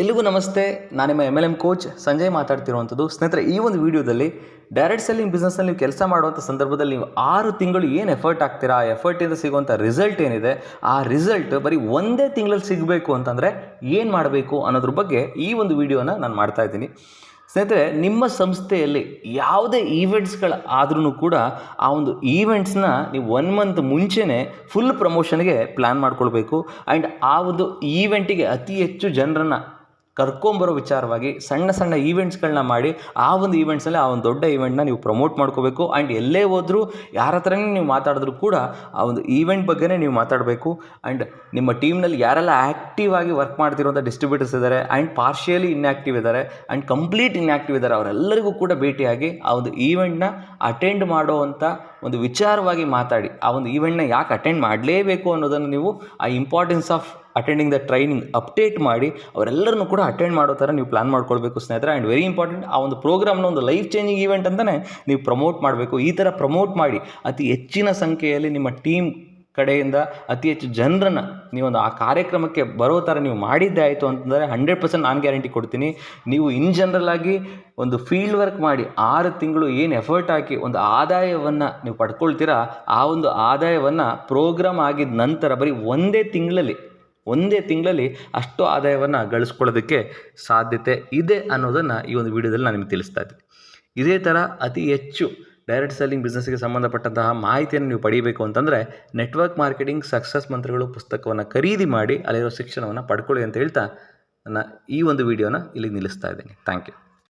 ಎಲ್ಲಿಗೂ ನಮಸ್ತೆ. ನಾನು ನಿಮ್ಮ M L M coach Sanjay ಮಾತಾಡ್ತಿರುವಂಥದ್ದು ಸ್ನೇಹಿತರೆ, ಈ ಒಂದು ವಿಡಿಯೋದಲ್ಲಿ ಡೈರೆಕ್ಟ್ ಸೆಲ್ಲಿಂಗ್ ಬಿಸ್ನೆಸ್ನಲ್ಲಿ ನೀವು ಕೆಲಸ ಮಾಡುವಂಥ ಸಂದರ್ಭದಲ್ಲಿ ನೀವು ಆರು ತಿಂಗಳು ಏನು ಎಫರ್ಟ್ ಆಗ್ತೀರಾ ಆ ಎಫರ್ಟಿಂದ ಸಿಗುವಂಥ ರಿಸಲ್ಟ್ ಏನಿದೆ, ಆ ರಿಸಲ್ಟ್ ಬರೀ ಒಂದೇ ತಿಂಗಳಲ್ಲಿ ಸಿಗಬೇಕು ಅಂತಂದರೆ ಏನು ಮಾಡಬೇಕು ಅನ್ನೋದ್ರ ಬಗ್ಗೆ ಈ ಒಂದು ವಿಡಿಯೋನ ನಾನು ಮಾಡ್ತಾ ಇದ್ದೀನಿ. ಸ್ನೇಹಿತರೆ, ನಿಮ್ಮ ಸಂಸ್ಥೆಯಲ್ಲಿ ಯಾವುದೇ ಈವೆಂಟ್ಸ್ಗಳು ಆದ್ರೂ ಕೂಡ ಆ ಒಂದು ಈವೆಂಟ್ಸ್ನ ನೀವು ಒನ್ ಮಂತ್ ಮುಂಚೆನೇ ಫುಲ್ ಪ್ರಮೋಷನ್ಗೆ ಪ್ಲ್ಯಾನ್ ಮಾಡ್ಕೊಳ್ಬೇಕು. ಆ್ಯಂಡ್ ಆ ಒಂದು ಈವೆಂಟಿಗೆ ಅತಿ ಹೆಚ್ಚು ಜನರನ್ನು ಕರ್ಕೊಂಬರೋ ವಿಚಾರವಾಗಿ ಸಣ್ಣ ಸಣ್ಣ ಈವೆಂಟ್ಸ್ಗಳನ್ನ ಮಾಡಿ ಆ ಒಂದು ಈವೆಂಟ್ಸಲ್ಲಿ ಆ ಒಂದು ದೊಡ್ಡ ಈವೆಂಟ್ನ ನೀವು ಪ್ರಮೋಟ್ ಮಾಡ್ಕೋಬೇಕು. ಆ್ಯಂಡ್ ಎಲ್ಲೇ ಹೋದರೂ ಯಾರ ಹತ್ರನೇ ನೀವು ಮಾತಾಡಿದ್ರು ಕೂಡ ಆ ಒಂದು ಈವೆಂಟ್ ಬಗ್ಗೆನೇ ನೀವು ಮಾತಾಡಬೇಕು. ಆ್ಯಂಡ್ ನಿಮ್ಮ ಟೀಮ್ನಲ್ಲಿ ಯಾರೆಲ್ಲ ಆ್ಯಕ್ಟಿವ್ ಆಗಿ ವರ್ಕ್ ಮಾಡ್ತಿರೋಂಥ ಡಿಸ್ಟ್ರಿಬ್ಯೂಟರ್ಸ್ ಇದ್ದಾರೆ. ಆ್ಯಂಡ್ ಪಾರ್ಷಿಯಲಿ ಇನ್ಆ್ಯಕ್ಟಿವ್ ಇದ್ದಾರೆ. ಆ್ಯಂಡ್ ಕಂಪ್ಲೀಟ್ ಇನ್ಆ್ಯಕ್ಟಿವ್ ಇದ್ದಾರೆ. ಅವರೆಲ್ಲರಿಗೂ ಕೂಡ ಭೇಟಿಯಾಗಿ ಆ ಒಂದು ಈವೆಂಟ್ನ ಅಟೆಂಡ್ ಮಾಡುವಂಥ ಒಂದು ವಿಚಾರವಾಗಿ ಮಾತಾಡಿ, ಆ ಒಂದು ಈವೆಂಟ್ನ ಯಾಕೆ ಅಟೆಂಡ್ ಮಾಡಲೇಬೇಕು ಅನ್ನೋದನ್ನು ನೀವು ಆ importance of attending the training update ಮಾಡಿ, ಅವರೆಲ್ಲರನ್ನು ಕೂಡ ಅಟೆಂಡ್ ಮಾಡೋ ಥರ ನೀವು ಪ್ಲ್ಯಾನ್ ಮಾಡ್ಕೊಳ್ಬೇಕು ಸ್ನೇಹಿತರೆ. ಆ್ಯಂಡ್ ವೆರಿ ಇಂಪಾರ್ಟೆಂಟ್ ಆ ಒಂದು ಪ್ರೋಗ್ರಾಮ್ನ ಒಂದು ಲೈಫ್ ಚೇಂಜಿಂಗ್ ಈವೆಂಟ್ ಅಂತಲೇ ನೀವು ಪ್ರಮೋಟ್ ಮಾಡಬೇಕು. ಈ ಥರ ಪ್ರಮೋಟ್ ಮಾಡಿ, ಅತಿ ಹೆಚ್ಚಿನ ಸಂಖ್ಯೆಯಲ್ಲಿ ನಿಮ್ಮ ಟೀಮ್ ಕಡೆಯಿಂದ ಅತಿ ಹೆಚ್ಚು ಜನರನ್ನು ನೀವೊಂದು ಆ ಕಾರ್ಯಕ್ರಮಕ್ಕೆ ಬರೋ ಥರ ನೀವು ಮಾಡಿದ್ದೇ ಆಯಿತು ಅಂತಂದರೆ ಹಂಡ್ರೆಡ್ ಪರ್ಸೆಂಟ್ ನಾನು ಗ್ಯಾರಂಟಿ ಕೊಡ್ತೀನಿ. ನೀವು ಇನ್ ಜನರಲ್ ಆಗಿ ಒಂದು ಫೀಲ್ಡ್ ವರ್ಕ್ ಮಾಡಿ ಆರು ತಿಂಗಳು ಏನು ಎಫರ್ಟ್ ಹಾಕಿ ಒಂದು ಆದಾಯವನ್ನು ನೀವು ಪಡ್ಕೊಳ್ತೀರಾ, ಆ ಒಂದು ಆದಾಯವನ್ನು ಪ್ರೋಗ್ರಾಮ್ ಆಗಿದ ನಂತರ ಬರೀ ಒಂದೇ ತಿಂಗಳಲ್ಲಿ ಒಂದೇ ತಿಂಗಳಲ್ಲಿ ಅಷ್ಟು ಆದಾಯವನ್ನು ಗಳಿಸ್ಕೊಳ್ಳೋದಕ್ಕೆ ಸಾಧ್ಯತೆ ಇದೆ ಅನ್ನೋದನ್ನು ಈ ಒಂದು ವಿಡಿಯೋದಲ್ಲಿ ನಾನು ನಿಮಗೆ ತಿಳಿಸ್ತಾ ಇದ್ದೀನಿ. ಇದೇ ಥರ ಅತಿ ಹೆಚ್ಚು ಡೈರೆಕ್ಟ್ ಸೆಲ್ಲಿಂಗ್ ಬಿಸ್ನೆಸ್ಗೆ ಸಂಬಂಧಪಟ್ಟಂತಹ ಮಾಹಿತಿಯನ್ನು ನೀವು ಪಡೀಬೇಕು ಅಂತಂದರೆ ನೆಟ್ವರ್ಕ್ ಮಾರ್ಕೆಟಿಂಗ್ ಸಕ್ಸಸ್ ಮಂತ್ರಗಳು ಪುಸ್ತಕವನ್ನು ಖರೀದಿ ಮಾಡಿ ಅಲ್ಲಿರೋ ಶಿಕ್ಷಣವನ್ನು ಪಡ್ಕೊಳ್ಳಿ ಅಂತ ಹೇಳ್ತಾ ನನ್ನ ಈ ಒಂದು ವಿಡಿಯೋನ ಇಲ್ಲಿಗೆ ನಿಲ್ಲಿಸ್ತಾ ಇದ್ದೀನಿ. Thank you.